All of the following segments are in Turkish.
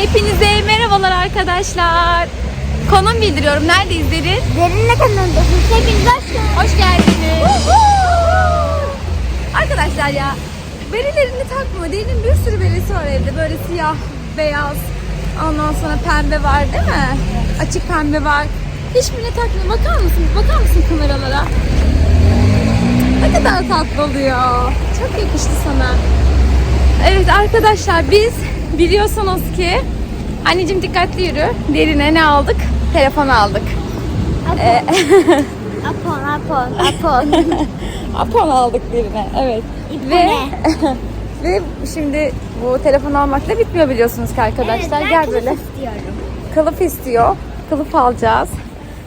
Hepinize merhabalar arkadaşlar. Konum bildiriyorum. Neredeyiz Derin? Derinle kanalındasınız. Hepiniz hoş geldiniz. Hoş geldiniz. Arkadaşlar ya berilerini takma. Derinin bir sürü beresi var evde. Böyle siyah, beyaz. Ondan sonra pembe var değil mi? Açık pembe var. Hiçbirine takmıyor. Bakar mısın? Bakar mısın kameralara? Ne kadar tatlı oluyor. Çok yakıştı sana. Evet arkadaşlar biz biliyorsunuz ki anneciğim dikkatli yürü. Derine ne aldık? Telefon aldık. Ee, Apon, apon, apon. Apon aldık derine. Evet. İpo Ve ve şimdi bu telefon almakla bitmiyor biliyorsunuz ki arkadaşlar. evet, Gel ben böyle. kılıf istiyorum. Kılıf istiyor. Kılıf alacağız.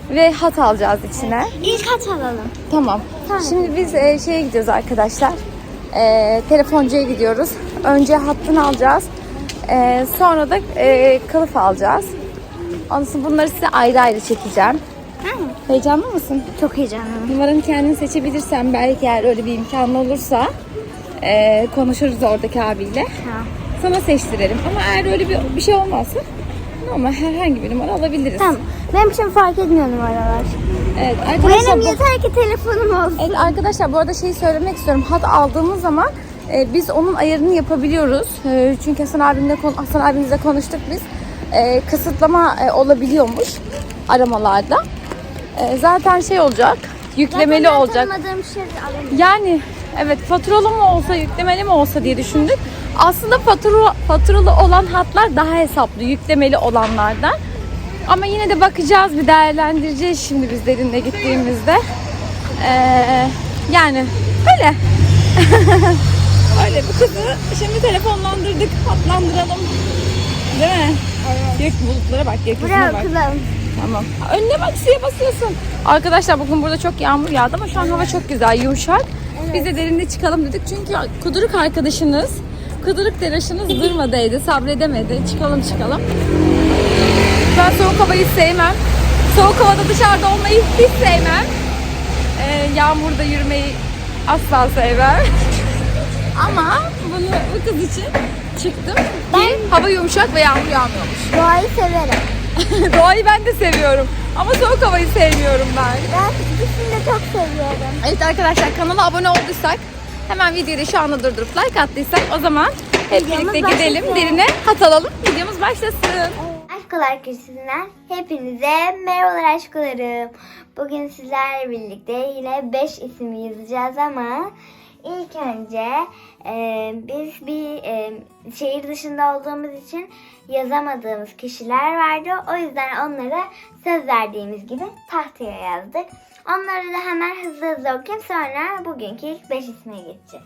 Ve hat alacağız içine. İlk hat alalım. Tamam. Tamam. Şimdi biz e, şeye gidiyoruz arkadaşlar. E, telefoncuya gidiyoruz. Önce hattını alacağız. E, sonra da e, kılıf alacağız. Ondan sonra bunları size ayrı ayrı çekeceğim. Heyecanlı mısın? Çok heyecanlıyım. Numaranı kendin seçebilirsen belki eğer öyle bir imkanın olursa e, konuşuruz oradaki abiyle. Tamam. Sana seçtirelim. Ama eğer öyle bir, bir şey olmazsa ama herhangi bir numara alabiliriz. Tamam. Benim için fark etmiyor numaralar. Evet arkadaşlar. Benim bu- yeter ki telefonum olsun. Evet arkadaşlar bu arada şeyi söylemek istiyorum. Hat aldığımız zaman e, biz onun ayarını yapabiliyoruz. E, çünkü Hasan abimle Hasan abimizle konuştuk biz. E, kısıtlama e, olabiliyormuş aramalarda. E, zaten şey olacak. Yüklemeli Zaten olacak. şey. Yani evet faturalı mı olsa yüklemeli mi olsa diye düşündük. Aslında fatura, faturalı olan hatlar daha hesaplı yüklemeli olanlardan. Ama yine de bakacağız bir değerlendireceğiz şimdi biz derinle gittiğimizde. Ee, yani öyle. öyle bu kızı şimdi telefonlandırdık hatlandıralım. Değil mi? Evet. Gök bulutlara bak gökyüzüne Buraya bak. okulum. Tamam. Önüne bak suya basıyorsun. Arkadaşlar bugün burada çok yağmur yağdı ama şu an hava çok güzel, yumuşak. Biz de derinde çıkalım dedik çünkü kuduruk arkadaşınız, kuduruk deraşınız durmadıydı, sabredemedi. Çıkalım çıkalım. Ben soğuk havayı sevmem. Soğuk havada dışarıda olmayı hiç sevmem. Ee, yağmurda yürümeyi asla sevmem. ama bunu bu kız için çıktım ki hava yumuşak ve yağmur yağmıyormuş. Doğayı severim. Doğayı ben de seviyorum. Ama soğuk havayı sevmiyorum ben. Ben ikisini de çok seviyorum. Evet arkadaşlar kanala abone olduysak hemen videoyu da şu anda durdurup like attıysak o zaman hep Videomuz birlikte gidelim başlasın. derine hat alalım. Videomuz başlasın. Aşkolar Köşesi'nden hepinize merhabalar aşkolarım. Bugün sizlerle birlikte yine 5 isim yazacağız ama ilk önce e, biz bir e, şehir dışında olduğumuz için yazamadığımız kişiler vardı. O yüzden onlara söz verdiğimiz gibi tahtaya yazdık. Onları da hemen hızlı hızlı okuyayım sonra bugünkü ilk 5 isme geçeceğiz.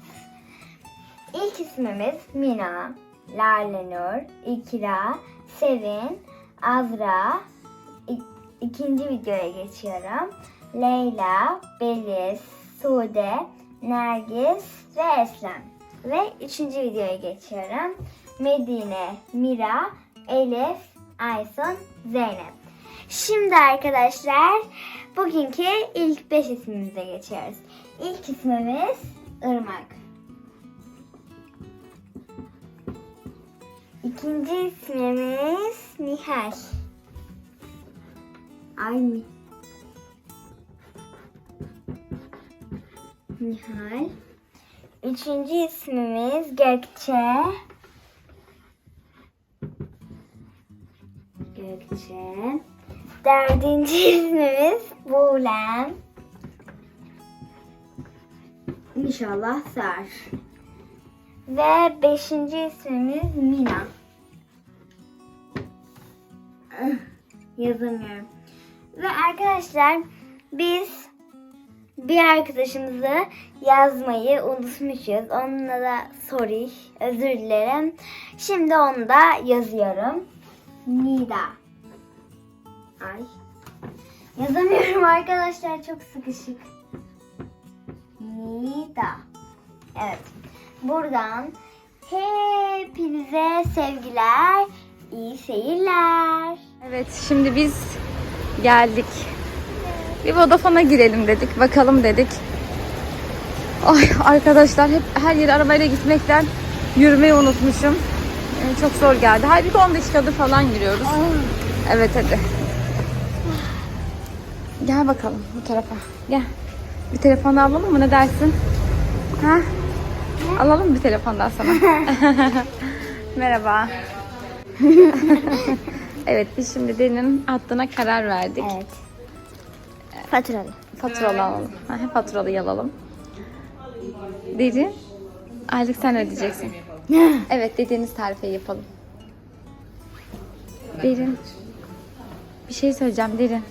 İlk ismimiz Mina, Lale Nur, İkra, Sevin, Azra. İ- ikinci videoya geçiyorum. Leyla, Beliz, Sude, Nergis ve Eslem. Ve üçüncü videoya geçiyorum. Medine, Mira, Elif, Aysun, Zeynep. Şimdi arkadaşlar bugünkü ilk 5 ismimize geçiyoruz. İlk ismimiz Irmak. İkinci ismimiz Nihal. Ay Nihal. Üçüncü ismimiz Gökçe. Gökçe. Dördüncü ismimiz Buğlem. İnşallah sar. Ve beşinci ismimiz Mina. Yazamıyorum. Ve arkadaşlar biz bir arkadaşımızı yazmayı unutmuşuz. Onunla da sorry, özür dilerim. Şimdi onu da yazıyorum. Nida. Ay. Yazamıyorum arkadaşlar çok sıkışık. Nida. Evet. Buradan hepinize sevgiler, iyi seyirler. Evet şimdi biz geldik. Bir Vodafone'a girelim dedik. Bakalım dedik. Ay arkadaşlar hep her yere arabayla gitmekten yürümeyi unutmuşum. Ee, çok zor geldi. Halbuki 10 dakikadır falan yürüyoruz. Evet hadi. Gel bakalım bu tarafa. Gel. Bir telefon alalım mı? Ne dersin? Ha? Alalım bir telefondan sana. Merhaba. evet biz şimdi Derin'in hattına karar verdik. Evet. Faturalı. Faturalı alalım. Ha, faturalı alalım. Derin. Aylık sen ödeyeceksin. Evet dediğiniz tarifeyi yapalım. Derin. Bir şey söyleyeceğim Derin.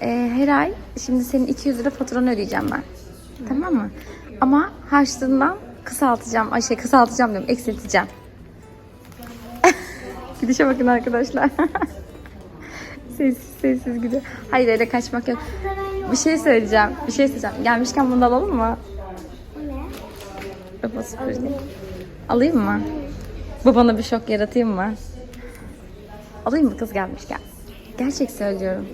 Ee, her ay şimdi senin 200 lira faturanı ödeyeceğim ben. Tamam mı? Ama harçlığından kısaltacağım. Ay şey kısaltacağım diyorum. Eksilteceğim. Gidişe bakın arkadaşlar. sessiz sessiz gidiyor. Hayır öyle kaçmak yok. Bir şey söyleyeceğim. Bir şey söyleyeceğim. Gelmişken bunu da alalım mı? Baba süpürge. Alayım mı? Babana bir şok yaratayım mı? Alayım mı kız gelmişken? Gerçek söylüyorum.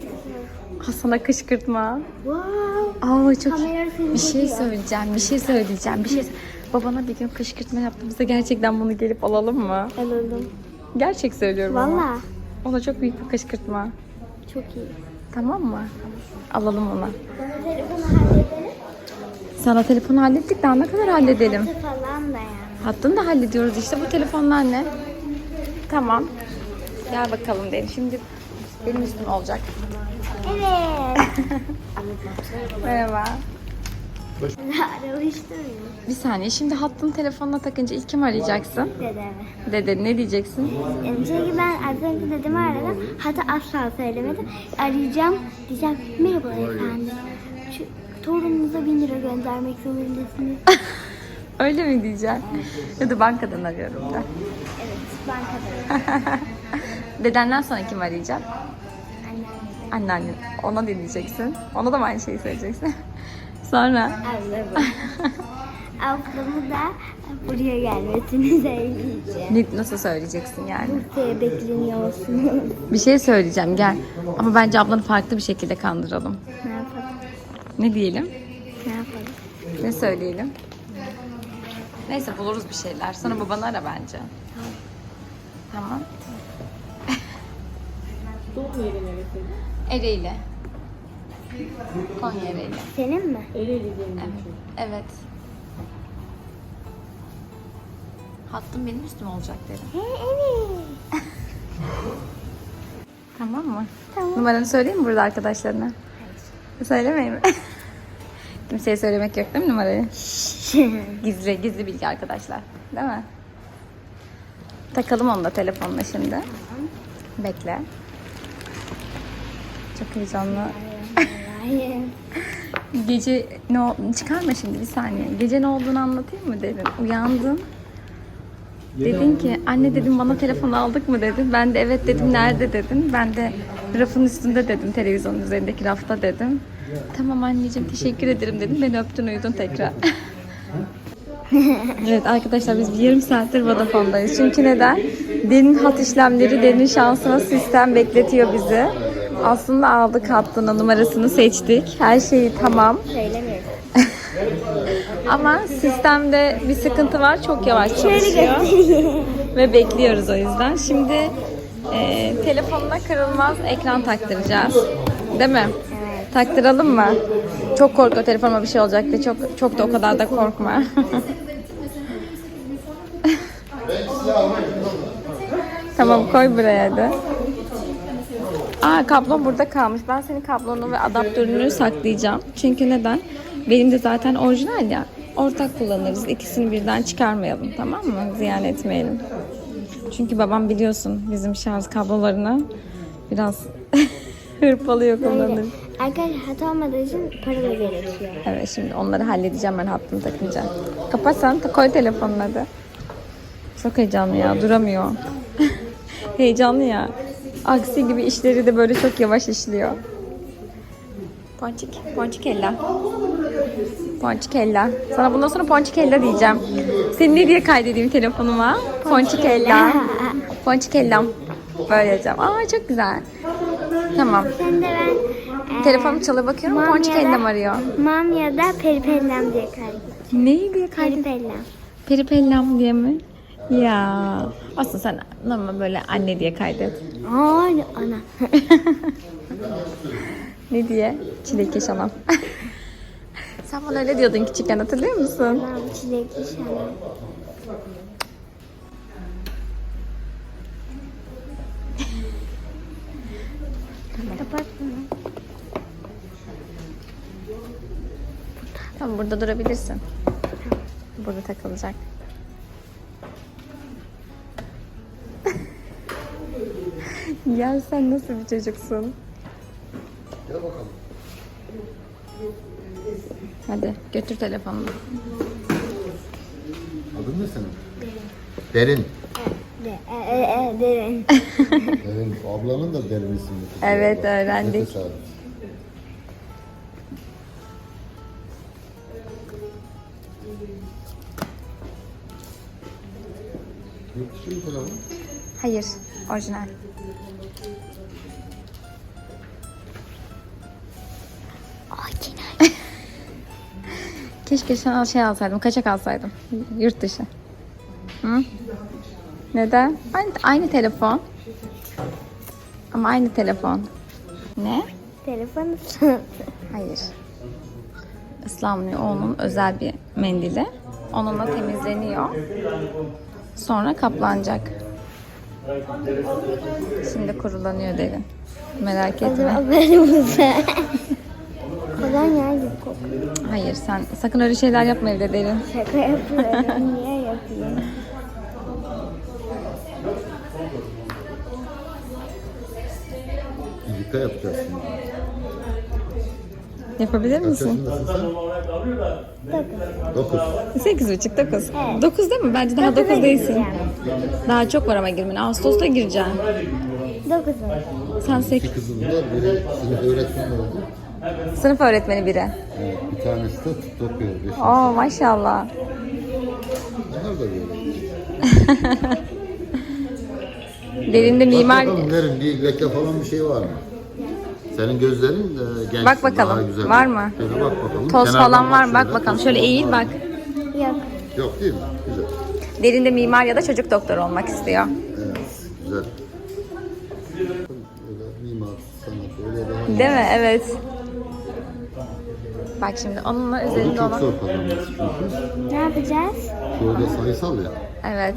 Hasan'a kışkırtma. Wow. Aa çok bir şey söyleyeceğim. Bir şey söyleyeceğim. Bir şey Babana bir gün kışkırtma yaptığımızda gerçekten bunu gelip alalım mı? Alalım. Gerçek söylüyorum ama. Valla. Ona çok büyük bir kışkırtma. Çok iyi. Tamam mı? Alalım ona. Bana telefonu halledelim. Sana telefonu hallettik daha ne kadar halledelim? Hattı falan da yani. Hattını da hallediyoruz işte bu telefonlar ne? Tamam. Gel bakalım dedim. Şimdi benim üstüm olacak. Evet. Merhaba. Ya. Bir saniye. Şimdi hattını telefonuna takınca ilk kim arayacaksın? Dedeme. Dede ne diyeceksin? Çünkü ben az önce dedemi aradım. Hatta asla söylemedim. Arayacağım. Diyeceğim merhaba efendim. Şu torununuza bin lira göndermek zorundasınız. Öyle mi diyeceksin? Ya da bankadan arıyorum da. evet bankada. Dedenden sonra kim arayacak? Annem. Anneannen. Ona ne diyeceksin? Ona da mı aynı şeyi söyleyeceksin? sonra Ablamı. Ablamı da buraya gelmesini söyleyeceğim. nasıl söyleyeceksin yani? Bursa'ya bekleniyorsunuz. Bir şey söyleyeceğim gel. Ama bence ablanı farklı bir şekilde kandıralım. ne yapalım? Ne diyelim? Ne yapalım? Ne söyleyelim? Neyse buluruz bir şeyler. Sonra babanı ara bence. Tamam. Doğum yeri neresi? Ereğli. Konya Ereğli. Senin mi? Ereğli diye Evet. evet. Hattım benim üstüm olacak dedim. He, evet. Tamam mı? Tamam. Numaranı söyleyeyim mi burada arkadaşlarına? Söylemeyeyim mi? Kimseye söylemek yok değil mi numarayı? Gizli, gizli bilgi arkadaşlar. Değil mi? Takalım onu da telefonla şimdi. Bekle. Çok heyecanlı. Hayır. Gece ne ol- çıkarma şimdi bir saniye. Gece ne olduğunu anlatayım mı dedim. Uyandın. Dedin ki anne dedim bana telefon aldık mı dedin. Ben de evet dedim nerede dedin. Ben de rafın üstünde dedim televizyonun üzerindeki rafta dedim. Tamam anneciğim teşekkür ederim dedim. Beni öptün uyudun tekrar. evet arkadaşlar biz bir yarım saattir Vodafone'dayız. Çünkü neden? Derin hat işlemleri, derin şansına sistem bekletiyor bizi. Aslında aldık hattına numarasını seçtik. Her şeyi tamam. Söylemiyorum. Ama sistemde bir sıkıntı var. Çok yavaş çalışıyor. Ve bekliyoruz o yüzden. Şimdi e, telefonuna kırılmaz ekran taktıracağız. Değil mi? Evet. Taktıralım mı? Çok korkuyor telefonuma bir şey olacak diye. Çok, çok da o kadar da korkma. tamam koy buraya hadi. Aa kablom burada kalmış. Ben senin kablonu ve adaptörünü saklayacağım. Çünkü neden? Benim de zaten orijinal ya. Ortak kullanırız. İkisini birden çıkarmayalım tamam mı? Ziyan etmeyelim. Çünkü babam biliyorsun bizim şarj kablolarını biraz hırpalıyor kullanır. Arkadaşlar hata olmadığı için para da gerekiyor. Evet şimdi onları halledeceğim ben hattımı takınca. Kapat sen ta- koy telefonunu hadi. Çok heyecanlı ya duramıyor. heyecanlı ya. Aksi gibi işleri de böyle çok yavaş işliyor. Ponçik, ponçik ella. Ponçik ella. Sana bundan sonra ponçik ella diyeceğim. Seni ne diye kaydedeyim telefonuma? Ponçik ella. Ponçik ellam. Böyle yazacağım. Aa çok güzel. Tamam. Sen de ben e, Telefonum çalıyor bakıyorum. Mam Ponçik ya da- ellam arıyor. Mam ya da peripellam diye kaydettim. Neyi diye kaydedeyim? Peripellam. Peripellam diye mi? Ya. Aslında sen normal böyle anne diye kaydet. Ay ana. Ne diye? Çilekeş anam. sen bana öyle diyordun küçükken hatırlıyor musun? Tamam çilekli şalem. Kapat bunu. Tamam burada durabilirsin. Burada takılacak. Ya sen nasıl bir çocuksun? Gel bakalım. Hadi götür telefonunu. Adın ne senin? Derin. De, e, e, e, derin. Derin. Ablanın da derin ismi. Evet, öğrendik. Ne tesadüf. Yurt dışı mı telefon? Hayır, orijinal. Orijinal. Keşke sana şey alsaydım, kaçak alsaydım. Yurt dışı. Hı? Neden? Aynı, aynı telefon. Ama aynı telefon. Ne? Telefon. Hayır. Islanmıyor. Onun özel bir mendili. Onunla temizleniyor. Sonra kaplanacak. Şimdi kurulanıyor derin. Merak etme. Haberimize. Kolonya gibi kokuyor. Hayır sen sakın öyle şeyler yapma evde derin. Şaka yapıyorum. Niye yapayım? Birlikte yapacağız şimdi. Yapabilir Kaç misin? yaşındasın sen? Dokuz. Sekiz buçuk, dokuz. Dokuz değil mi? Bence daha dokuz değilsin. Daha çok var ama girmen. Ağustos'ta gireceksin. Dokuzum. Sen sek İki kızım var. Biri sınıf öğretmeni oldu. sınıf öğretmeni biri. Evet, bir tanesi de tıp okuyor. Beşinci. Oo maşallah. Onlar da böyle. Derinde mimar... bakalım derin bir leke falan bir şey var mı? Senin gözlerin de gençsin. Bak bakalım, daha güzel. var mı? Şöyle bak bakalım. Toz Kenardan falan var mı? Bak bakalım. Toz Şöyle falan eğil var bak. mı? Yok. Yok değil mi? Güzel. Derinde mimar ya da çocuk doktoru olmak istiyor. Evet, güzel. Öyle mimar, sanat, öyle daha Değil mi? Evet. Bak şimdi onunla Bu üzerinde çok olan... zor kazanması çünkü. Ne yapacağız? Şöyle sayısal ya. Evet.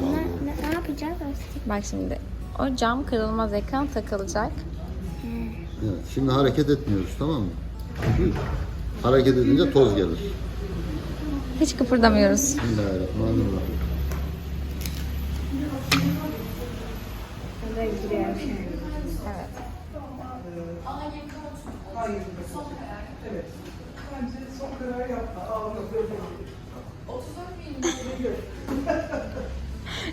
Ne, ne, ne yapacağız? Bak şimdi. O cam kırılmaz ekran takılacak. Evet, şimdi hareket etmiyoruz tamam mı? Hareket edince toz gelir. Hiç kıpırdamıyoruz. Bismillahirrahmanirrahim. Evet.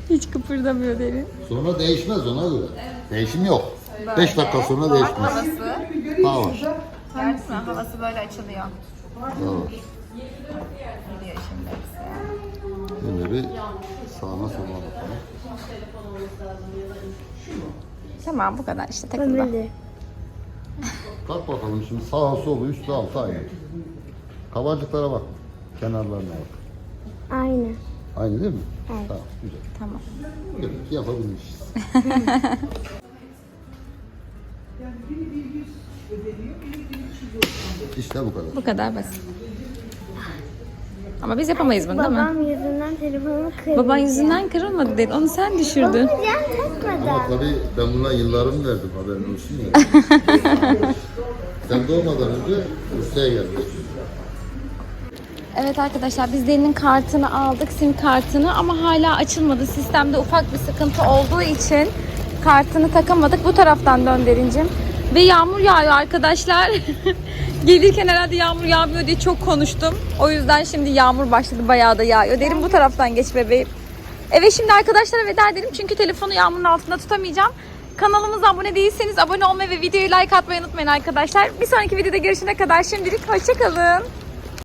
Hiç kıpırdamıyor derin. Sonra değişmez ona göre. Değişim yok. 5 dakika sonra değişmez. Havası. Daha var. Gördün mü? Havası böyle açılıyor. Var. Gidiyor şimdi hepsi. Şimdi bir sağına soluna bakalım. Tamam bu kadar işte. Ömürlü. Bak bakalım şimdi sağa solu üstü altı aynı. Kabarcıklara bak. Kenarlarına bak. Aynı. Aynı değil mi? Evet. Tamam güzel. Tamam. Demek işte bu kadar. Bu kadar basit. Ama biz yapamayız bunu değil mi? Babam yüzünden telefonumu kırdı. Baban yüzünden kırılmadı dedi. Onu sen düşürdün. Babam can takmadı. Ama tabii ben buna yıllarımı verdim haberin olsun ya. Sen doğmadan önce Rusya'ya geldik. Evet arkadaşlar biz Deni'nin kartını aldık, sim kartını ama hala açılmadı. Sistemde ufak bir sıkıntı olduğu için kartını takamadık. Bu taraftan dön Derincim. Ve yağmur yağıyor arkadaşlar. Gelirken herhalde yağmur yağmıyor diye çok konuştum. O yüzden şimdi yağmur başladı bayağı da yağıyor. Derin bu taraftan geç bebeğim. Evet şimdi arkadaşlara veda edelim çünkü telefonu yağmurun altında tutamayacağım. Kanalımıza abone değilseniz abone olmayı ve videoyu like atmayı unutmayın arkadaşlar. Bir sonraki videoda görüşene kadar şimdilik hoşçakalın.